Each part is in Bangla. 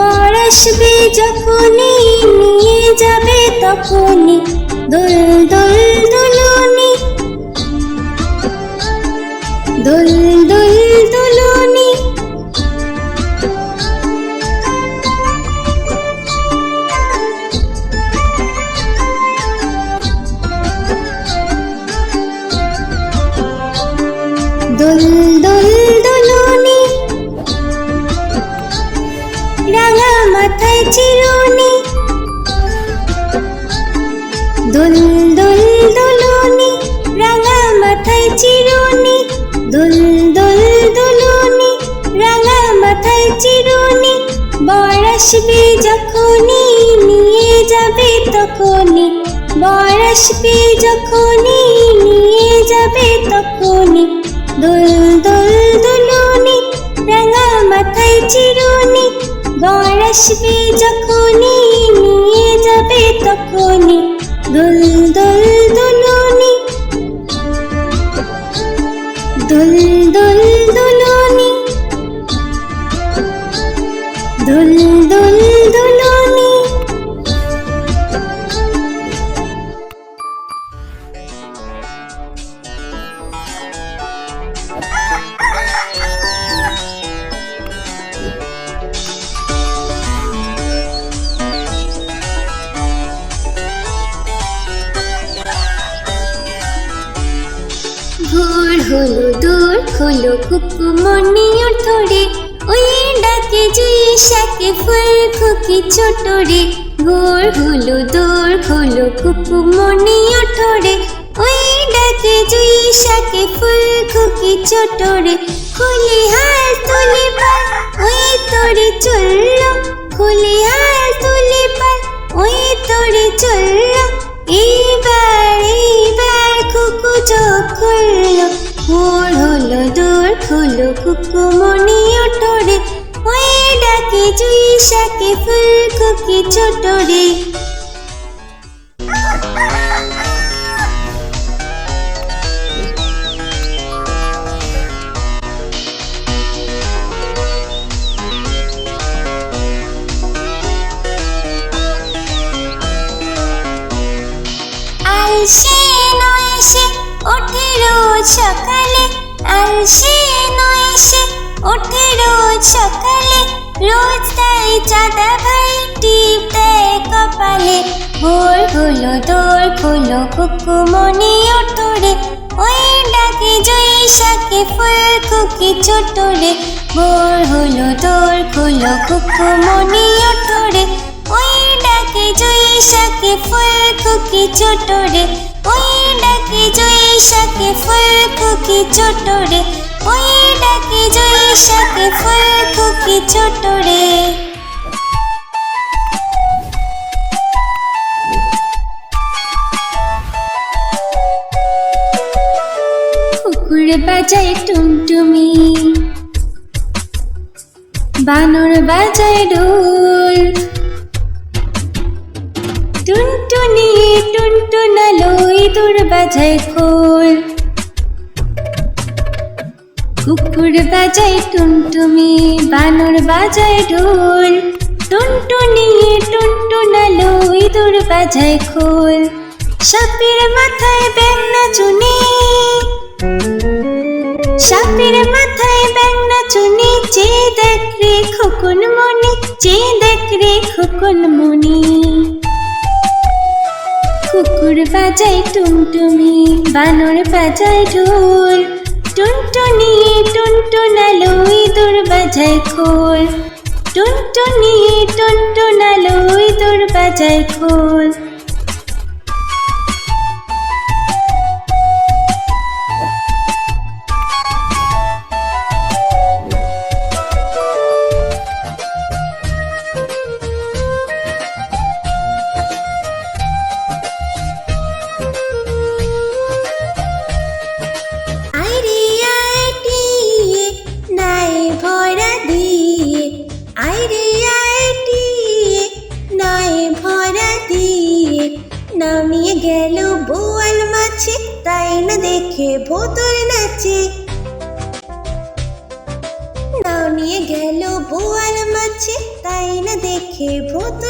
বর আসবে যখনই নিয়ে যাবে তখনই দুল দুল আসবে যখনই, নিয়ে যাবে তখনই। দোল দোল, দুলুনি, রাঙা মাথায় চিরুনি গড় আসবে যখনই, নিয়ে যাবে তখনই। দোল, দুল হলো দূর, হলো কুকুমনি ধরে ওই ডাকে জুই শাকে ফুল খুকি ছোট রে ভোর হলো দূর, হলো কুকুমনি ধরে ওই ডাকে জুই শাকে ফুল খুকি ছোট রে খুলি হাল তুলি পাল ওই তোরে চলল। খুলি হাল তুলি পাল ওই তোরে চলল। এইবার এইবার কুকু চোখ খুললো। ভোর হলো দূর ফুল কুকু মনি ওঠরে ওই ডাকে জুই শাকে ফুল খুকি ছোট রে। আলসে নয় সে ওঠে রোজ সকালে। রোজ তাই চাঁদা ভাই টিপ দেয় কপালে। ভোর হলো, দোর খোলো কুকুমনি ওঠরে। ওই ডাকে জয়সাকে ফুল খুকি ছোট রে ভোর হলো, দোর খোলো কুকুমনি ওঠরে। ওই ডাকে জয়সাকে ফুল খুকি ছোট রে ওই ডাকে জয়সাকে ফুল খুকি ছোট রে। ওই ডাকে জয়সাকে ফুল খুকি ছোট রে। কুকুর বাজায় টুমটুমি বানর বাজায় ডোল টুনটুনি টুনটুনালো ইঁদুর বাজায় খোল কুকুর বাজায় টুনটুমি বানর বাজায় ঢোল। টুনটুনি টুনটুনালো ইঁদুর বাজায় খোল। সাপের মাথায় ব্যাংনা চুনি। সাপের মাথায় ব্যাংনা চুনি, যে দেখ রে খোকন মনি, যে দেখ রে খোকন মনি। বাজায় টুনটুমি বানর বাজায় ঢোল। টুনটুনি টুনটুনালো ইঁদুর বাজায় খোল। টুনটুনি টুনটুনালো ইঁদুর বাজায় খোল। দেখে ভোতর নাচে। নামিয়ে গেল বোয়াল মাছে তাই না দেখে ভোতর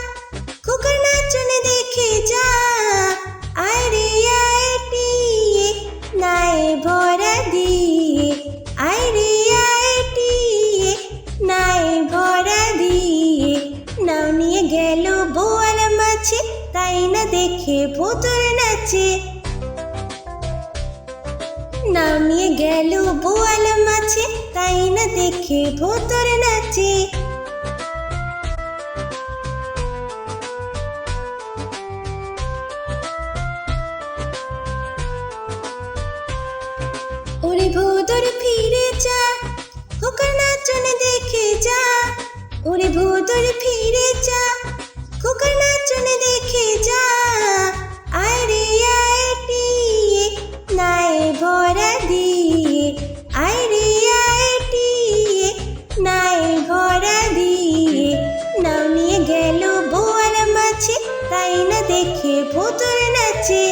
বোয়াল মাছে, তাই না দেখে ভোতর নাচে। ওরে ভোতর ফিরে যা খোকার নাচনে দেখে যা। ওরে ভোতর ফিরে যা দেখে ভোতর নাচে।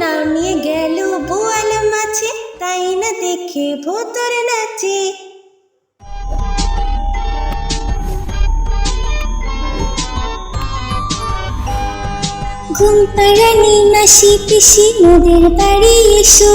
নামিয়ে গেল বোয়াল মাছে, তাই না দেখে ভোতর নাচে। ঘুম পাড়ানি মাসি পিসি, মোদের বাড়ি এসো।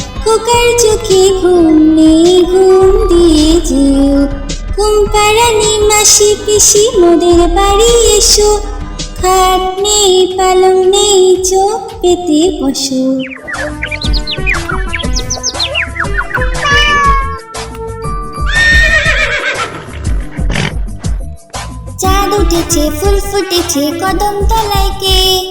খোকার চোখে ঘুম নেই ঘুম দিয়ে যেও। ঘুম পাড়ানি মাসি পিসি, মোদের বাড়ি এসো। খাট নেই, পালং নেই, চোখ পেতে বসো। চাঁদ উঠেছে, ফুল ফুটেছে, কদম তলায় কে?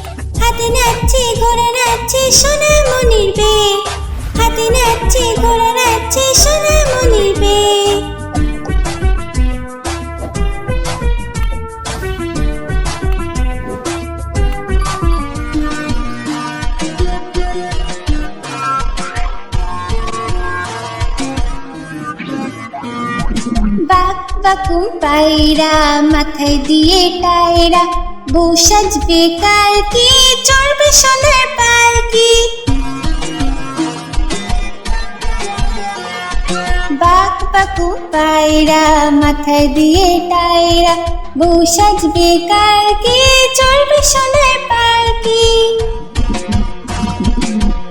হাতে নাচছে, ঘোড়া নাচছে সোনা মনির বে হাতে নাচছে, ঘোড়া নাচছে সোনা মনির বে বাক বাকুম পায়রা, মাথায় দিয়ে টায়রা বউ সাজবে কালকে, চড়বে সোনার পালকি। বাক বাকু পায়রা, মাথায় দিয়ে টায়রা, বউ সাজবে কালকে, চড়বে সোনার পালকি।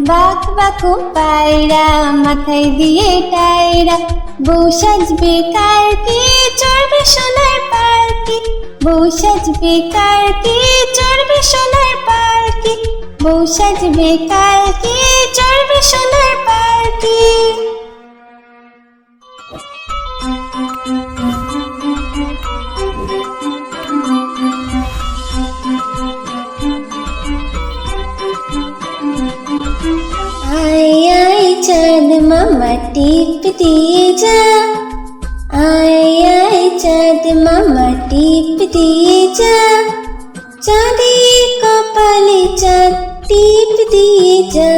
বাক বাকু পায়রা, মাথায় দিয়ে টায়রা, বউ সাজবে কালকে, চড়বে সোনার পালকি। বউ সাজবে কালকে চড়বে সোনার পালকি বউ সাজবে কালকে চড়বে সোনার পালকি আয় আয়, চাঁদ মামা টিপ দিয়ে যা। চাঁদ মামা টিপ দিয়ে যা চাঁদের কপালে চাঁদ টিপ দিয়ে যা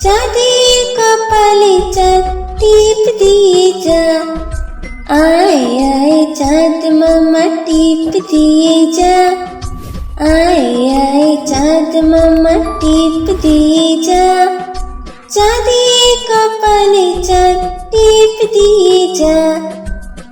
চাঁদের কপালে চাঁদ টিপ দিয়ে যা আয় আয় চাঁদ মামা টিপ দিয়ে যা আয় আয় চাঁদ মামা টিপ দিয়ে যা চাঁদের কপালে চাঁদ টিপ দিয়ে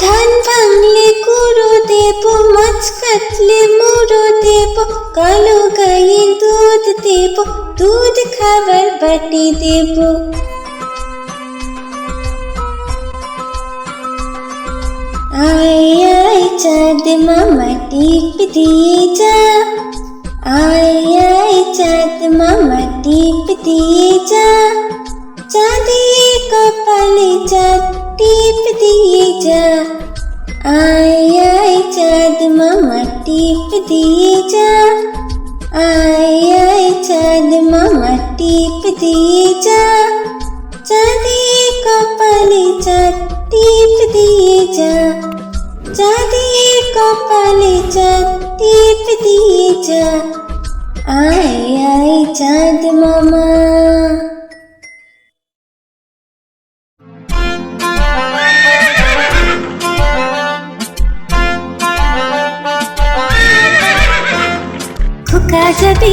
ধান ভাঙলে কুড়ো দেব মাছ কাটলে মুড়ো দেব কালো গাইয়ের দুধ দেব দুধ খাবার বাটি দেব আয় আয় চাঁদ মামা টিপ দিয়ে যা আয় আয় চাঁদ মামা টিপ দিয়ে যা চাঁদের কপালে চাঁদ টিপ দিয়ে যা আয় আয় চাঁদ মামা টিপ দিয়ে যা আয় আয় চাঁদ মামা টিপ দিয়ে যা চাঁদের কপালে চাঁদ টিপ দিয়ে যা চাঁদের কপালে চাঁদ টিপ দিয়ে যা আয় আয় চাঁদ মামা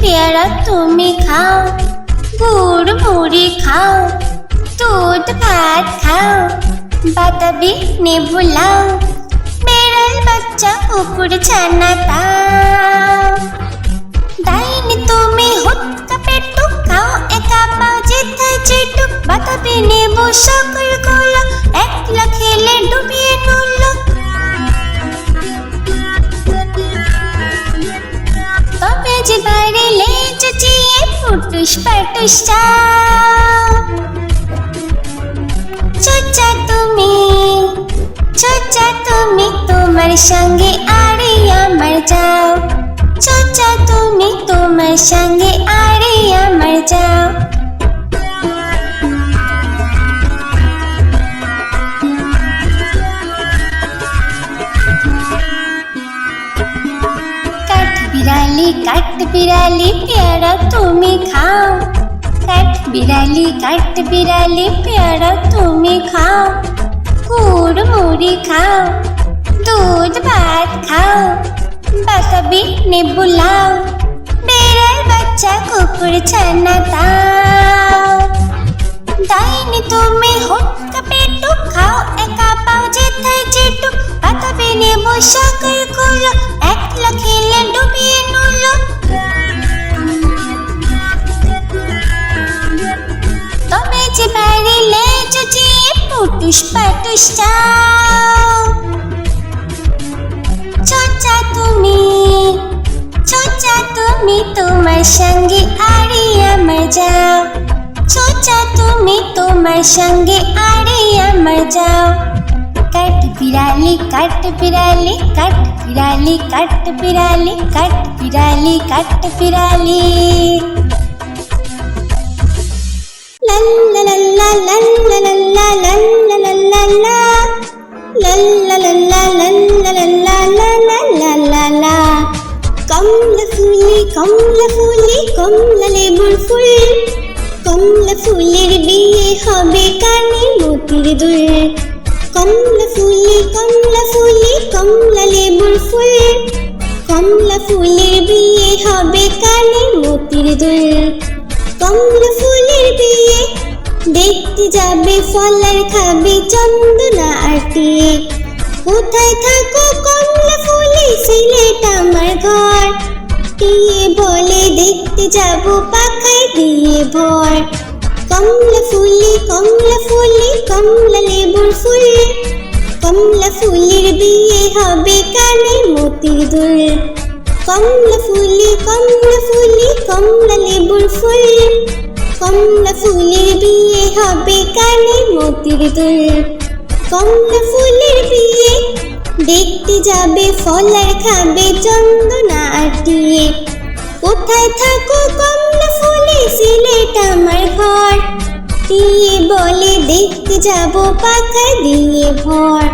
পেয়ারা তুমি খাও, গুড় মুড়ি খাও, দুধ, ভাত খাও, বাতাবি নেবু লাও, বেড়াল বাচ্চা কুকুর ছানা তাও তুমি হুৎকা পেটু খাও, একা পাও যেথায় যেটু বাতাবি নেবু, সকলগুলো একলা খেলে ডুবিয়ে নুলো যে বাইরে লেজ চিয়ে ফুটুস পাটুস চোচা তুমি চোচা তুমি তোমার সঙ্গে আরে আমার যাও। চোচা তুমি তোমার সঙ্গে काट बिराली प्यारा তুমি खाओ। काट बिराली काट बिराली प्यारा তুমি खाओ। কুড় मुड़ी खाओ, दूध भात खाओ बसबी ने बुलाओ। बेरल बच्चा कुकुर छना दाइन तुम्हें हो कपेटू खाओ एक पाव जेठा जेटू बतबी ने बोशा कर कुलो एक लखेले डुबिए তবে যে বাড়ি লেজ চিয়ে পুটুস পাটুস চাও চোচা তুমি চোচা তুমি তোমার সঙ্গে আরে আমার যাও চোচা তুমি তোমার সঙ্গে আরে আমার যাও কাট பிராலி கட்டு பிராலி கட் பிராலி கட்டு பிராலி கட் பிராலி கட்டு பிராலி கம்ல ஃபூலி கம்ல ஃபூலி கம்ல লেবুর ফুল কমলা ফুলের বিয়ে কানে মতির দুল কমলা ফুলি কমলা ফুলি কমলা লেবুর ফুল কমলা ফুলের বিয়ে হবে কানে মতির দুল কমলা ফুলের বিয়ে দেখতে যাবে ফলার খাবে চন্দনা আটিয়ে কোথায় থাকো কমলা ফুলে সিলেট আমার ঘর টিয়ে বলে দেখতে যাব পাখায় দিয়ে ভর কমলা ফুলি কমলা ফুলি, কমলা লেবুর ফুল। কমলা ফুলের বিয়ে হবে কানে মতির দুল। কমলা ফুলি কমলা ফুলি, কমলা লেবুর ফুল। কমলা ফুলের বিয়ে হবে কানে মতির দুল। কমলা ফুলের বিয়ে দেখতে যাবে, ফলার খাবে চন্দনা আটিয়ে। কোথায় থাকো কমলা ফুলে, সিলেট দেখতে যাব পাখা দিয়ে ভর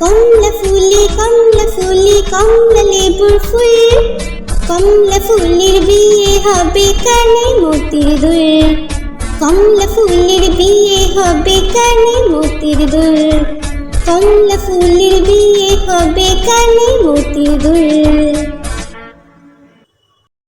কমলা ফুলি কমলা ফুলি কমলা লেবুর ফুল কমলা ফুলের বিয়ে হবে কানে মতির দুল কমলা ফুলের বিয়ে হবে কানে মতির দুল কমলা ফুলের বিয়ে কবে কানে মতি দুল